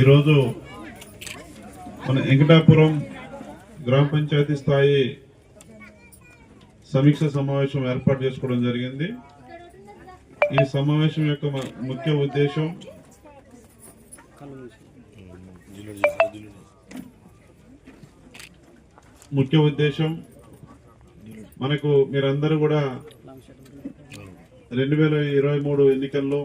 ఈరోజు మన వెంకటాపురం గ్రామ పంచాయతీ స్థాయి సమీక్ష సమావేశం ఏర్పాటు చేసుకోవడం జరిగింది. ఈ సమావేశం యొక్క ముఖ్య ఉద్దేశం ముఖ్య ఉద్దేశం మనకు మీరందరూ కూడా రెండు వేల ఇరవై మూడు ఎన్నికల్లో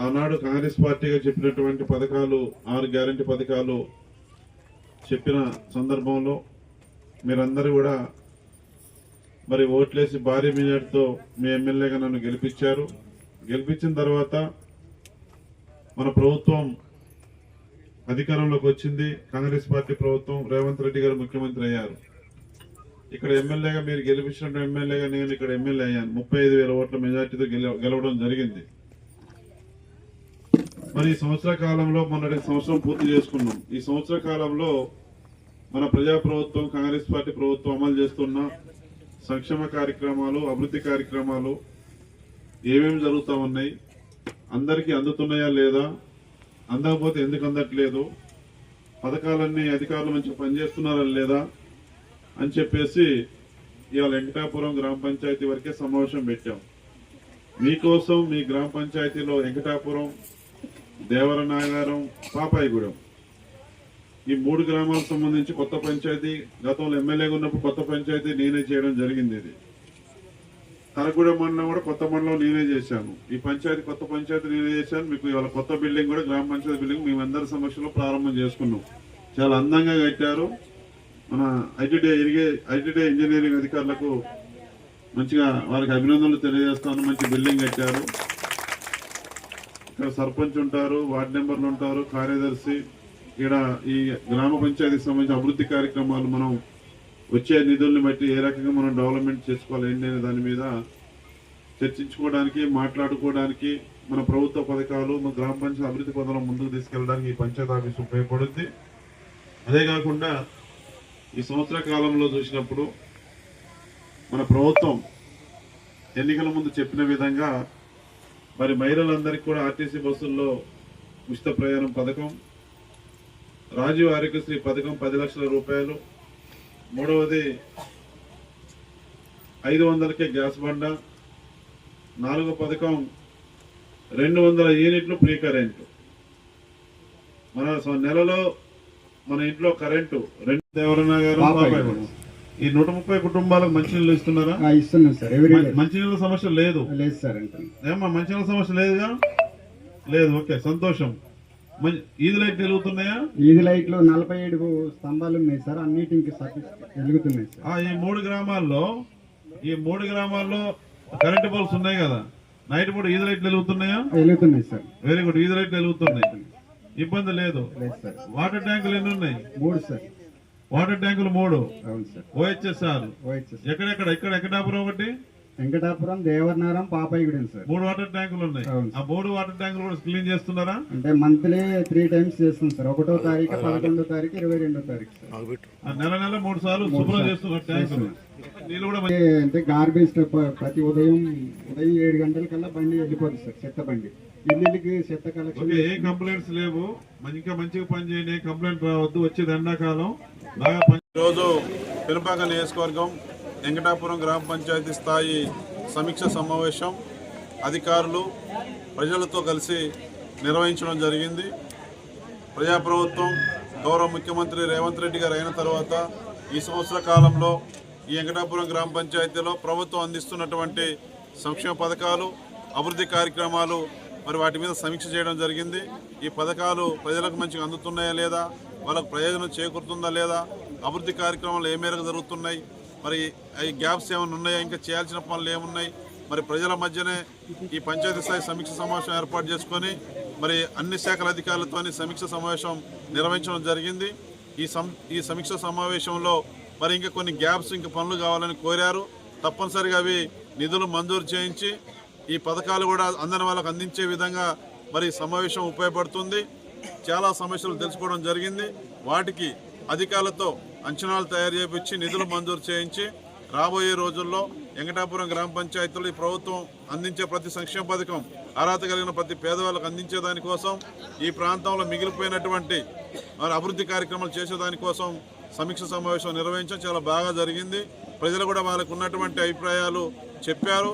ఆనాడు కాంగ్రెస్ పార్టీగా చెప్పినటువంటి పథకాలు ఆరు గ్యారంటీ పథకాలు చెప్పిన సందర్భంలో మీరందరూ కూడా మరి ఓట్లేసి భారీ మెజార్టీతో మీ ఎమ్మెల్యేగా నన్ను గెలిపించారు. గెలిపించిన తర్వాత మన ప్రభుత్వం అధికారంలోకి వచ్చింది. కాంగ్రెస్ పార్టీ ప్రభుత్వం రేవంత్ రెడ్డి గారు ముఖ్యమంత్రి అయ్యారు. ఇక్కడ ఎమ్మెల్యేగా మీరు గెలిపించిన ఎమ్మెల్యేగా నేను ఇక్కడ ఎమ్మెల్యే అయ్యాను. ముప్పై ఐదు వేల ఓట్ల మెజార్టీతో గెల- గెలవడం జరిగింది. మరి ఈ సంవత్సర కాలంలో మొన్నటి సంవత్సరం పూర్తి చేసుకున్నాం. ఈ సంవత్సర కాలంలో మన ప్రజా ప్రభుత్వం కాంగ్రెస్ పార్టీ ప్రభుత్వం అమలు చేస్తున్న సంక్షేమ కార్యక్రమాలు అభివృద్ధి కార్యక్రమాలు ఏమేమి జరుగుతూ ఉన్నాయి అందరికీ అందుతున్నాయా లేదా అందకపోతే ఎందుకు అందట్లేదు పథకాలన్నీ అధికారులు మంచిగా పనిచేస్తున్నారా లేదా అని చెప్పేసి ఇవాళ వెంకటాపురం గ్రామ పంచాయతీ వరకే సమావేశం పెట్టాం. మీకోసం మీ గ్రామ పంచాయతీలో వెంకటాపురం దేవరనాగారం పాపాయిగూడెం. ఈ మూడు గ్రామాలకు సంబంధించి కొత్త పంచాయతీ గతంలో ఎమ్మెల్యేగా ఉన్నప్పుడు కొత్త పంచాయతీ నేనే చేయడం జరిగింది ఇది. తరగూడెం మండలం కూడా కొత్త మండలం నేనే చేశాను. ఈ పంచాయతీ కొత్త పంచాయతీ నేనే చేశాను. మీకు ఇవాళ కొత్త బిల్డింగ్ కూడా గ్రామ పంచాయతీ బిల్డింగ్ మేమందరి సమక్షంలో ప్రారంభం చేసుకున్నాం. చాలా అందంగా కట్టారు. మన ఐటీడీ ఇరిగే ఐటీడీ ఇంజనీరింగ్ అధికారులకు మంచిగా వారికి అభినందనలు తెలియజేస్తాను. మంచి బిల్డింగ్ కట్టారు. ఇక్కడ సర్పంచ్ ఉంటారు వార్డు మెంబర్లు ఉంటారు కార్యదర్శి ఇక్కడ ఈ గ్రామ పంచాయతీకి సంబంధించిన అభివృద్ధి కార్యక్రమాలు మనం వచ్చే నిధుల్ని బట్టి ఏ రకంగా మనం డెవలప్మెంట్ చేసుకోవాలి ఏంటి అనే దాని మీద చర్చించుకోవడానికి మాట్లాడుకోవడానికి మన ప్రభుత్వ పథకాలు మన గ్రామ పంచాయతీ అభివృద్ధి పథకాలు ముందుకు తీసుకెళ్ళడానికి ఈ పంచాయతీ ఆఫీస్ ఉపయోగపడుద్ది. అదే కాకుండా ఈ సంవత్సర కాలంలో చూసినప్పుడు మన ప్రభుత్వం ఎన్నికల ముందు చెప్పిన విధంగా మరి మహిళలందరికీ కూడా ఆర్టీసీ బస్సుల్లో ఉచిత ప్రయాణం పథకం రాజీవ్ ఆరోగ్యశ్రీ పథకం పది లక్షల రూపాయలు మూడవది ఐదు వందలకే గ్యాస్ బండ నాలుగో పథకం రెండు వందల యూనిట్లు ఫ్రీ కరెంటు మన నెలలో మన ఇంట్లో కరెంటు రెండు. బాబాయ్ గారు. ఈ నూట ముప్పై కుటుంబాలకు మంచినీళ్ళు ఇస్తున్నారా? ఇస్తున్నాం సార్. మంచినీళ్ళ సమస్య లేదు. లేదు సార్ ఏమ్మా మంచినీళ్ళ సమస్య లేదుగా? లేదు ఓకే సంతోషం. ఈది లైట్ వెలుగుతున్నాయా? ఈది లైట్లు నలభై ఏడు స్తంభాలు ఉన్నాయి సార్. అన్నిటికి వెలుగుతున్నాయి సార్. ఈ మూడు గ్రామాల్లో ఈ మూడు గ్రామాల్లో కరెంటు పోల్స్ ఉన్నాయి కదా. నైట్ పూట ఈది లైట్లు వెలుగుతున్నాయా? వెలుగుతున్నాయి సార్. వెరీ గుడ్ ఈది లైట్లు వెలుగుతున్నాయి. ఇబ్బంది లేదు. లేదు సార్. వాటర్ ట్యాంకులు ఎన్ని ఉన్నాయి? మూడు సార్. వాటర్ ట్యాంకులు మూడు. అవును సార్. OHSR OHS. ఎక్కడెక్కడ? ఇక్కడ వెంకటాపురం ఒకటి? వెంకటాపురం దేవరనారం పాపాయిగూడెం సార్. మూడు వాటర్ ట్యాంకులు ఉన్నాయి. ఆ మూడు వాటర్ ట్యాంకులు కూడా క్లీన్ చేస్తున్నారా? అంటే మంత్లీ త్రీ టైమ్స్ చేస్తాం సార్. ఒకటో తారీఖు పదకొండో తారీఖు ఇరవై రెండో తారీఖు నెల నెల మూడు సార్లు శుభ్రం చేస్తున్నారు ట్యాంకులు. నీళ్ళు కూడా అంటే- గార్బేజ్ ప్రతి ఉదయం ఉదయం ఏడు గంటలకల్లా బండి వెళ్ళిపోతుంది సార్ చెత్త బండి. ఏ కంప్లైంట్స్ లేవు. ఇంకా మంచిగా ఏ కంప్లైంట్ రావద్దు. వచ్చేది ఎండాకాలం బాగా పని ఈరోజు పెనుపాక నియోజకవర్గం వెంకటాపురం గ్రామ పంచాయతీ స్థాయి సమీక్ష సమావేశం. అధికారులు ప్రజలతో కలిసి నిర్వహించడం జరిగింది. ప్రజాప్రభుత్వం గౌరవ ముఖ్యమంత్రి రేవంత్ రెడ్డి గారు అయిన తర్వాత ఈ సంవత్సర కాలంలో ఈ వెంకటాపురం గ్రామ పంచాయతీలో ప్రభుత్వం అందిస్తున్నటువంటి సంక్షేమ పథకాలు అభివృద్ధి కార్యక్రమాలు మరి వాటి మీద సమీక్ష చేయడం జరిగింది. ఈ పథకాలు ప్రజలకు మంచిగా అందుతున్నాయా లేదా? వాళ్ళకు ప్రయోజనం చేకూరుతుందా లేదా? అభివృద్ధి కార్యక్రమాలు ఏ మేరకు జరుగుతున్నాయి? మరి ఈ గ్యాప్స్ ఏమైనా ఉన్నాయా? ఇంకా చేయాల్సిన పనులు ఏమున్నాయి? మరి ప్రజల మధ్యనే ఈ పంచాయతీ స్థాయి సమీక్ష సమావేశం ఏర్పాటు చేసుకొని మరి అన్ని శాఖల అధికారులతో సమీక్ష సమావేశం నిర్వహించడం జరిగింది. ఈ సం ఈ సమీక్ష సమావేశంలో మరి ఇంకా కొన్ని గ్యాప్స్ ఇంకా పనులు కావాలని కోరారు. తప్పనిసరిగా అవి నిధులు మంజూరు చేయించి ఈ పథకాలు కూడా అందని వాళ్ళకు అందించే విధంగా మరి సమావేశం ఉపయోగపడుతుంది. చాలా సమస్యలు తెలుసుకోవడం జరిగింది. వాటికి అధికారులతో అంచనాలు తయారు చేయించి నిధులు మంజూరు చేయించి రాబోయే రోజుల్లో వెంకటాపురం గ్రామ పంచాయతీలో ఈ ప్రభుత్వం అందించే ప్రతి సంక్షేమ పథకం అర్హత కలిగిన ప్రతి పేదవాళ్ళకు అందించే దానికోసం ఈ ప్రాంతంలో మిగిలిపోయినటువంటి మరి అభివృద్ధి కార్యక్రమాలు చేసేదానికోసం సమీక్ష సమావేశం నిర్వహించడం చాలా బాగా జరిగింది. ప్రజలు కూడా వాళ్ళకు ఉన్నటువంటి అభిప్రాయాలు చెప్పారు.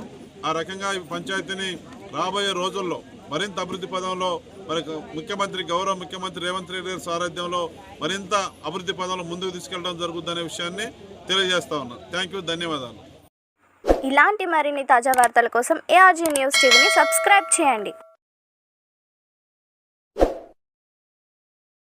ఆ రకంగా ఈ పంచాయతీని రాబోయే రోజుల్లో మరింత అభివృద్ధి పదంలో మరి ముఖ్యమంత్రి గౌరవ ముఖ్యమంత్రి రేవంత్ రెడ్డి గారి సారథ్యంలో మరింత అభివృద్ధి పదంలో ముందుకు తీసుకెళ్ళడం జరుగుతుందనే విషయాన్ని తెలియజేస్తా ఉన్నాను థ్యాంక్ యూ ధన్యవాదాలు. ఇలాంటి మరిన్ని తాజా వార్తల కోసం ఏఆర్జీ న్యూస్ టీవీని సబ్స్క్రైబ్ చేయండి.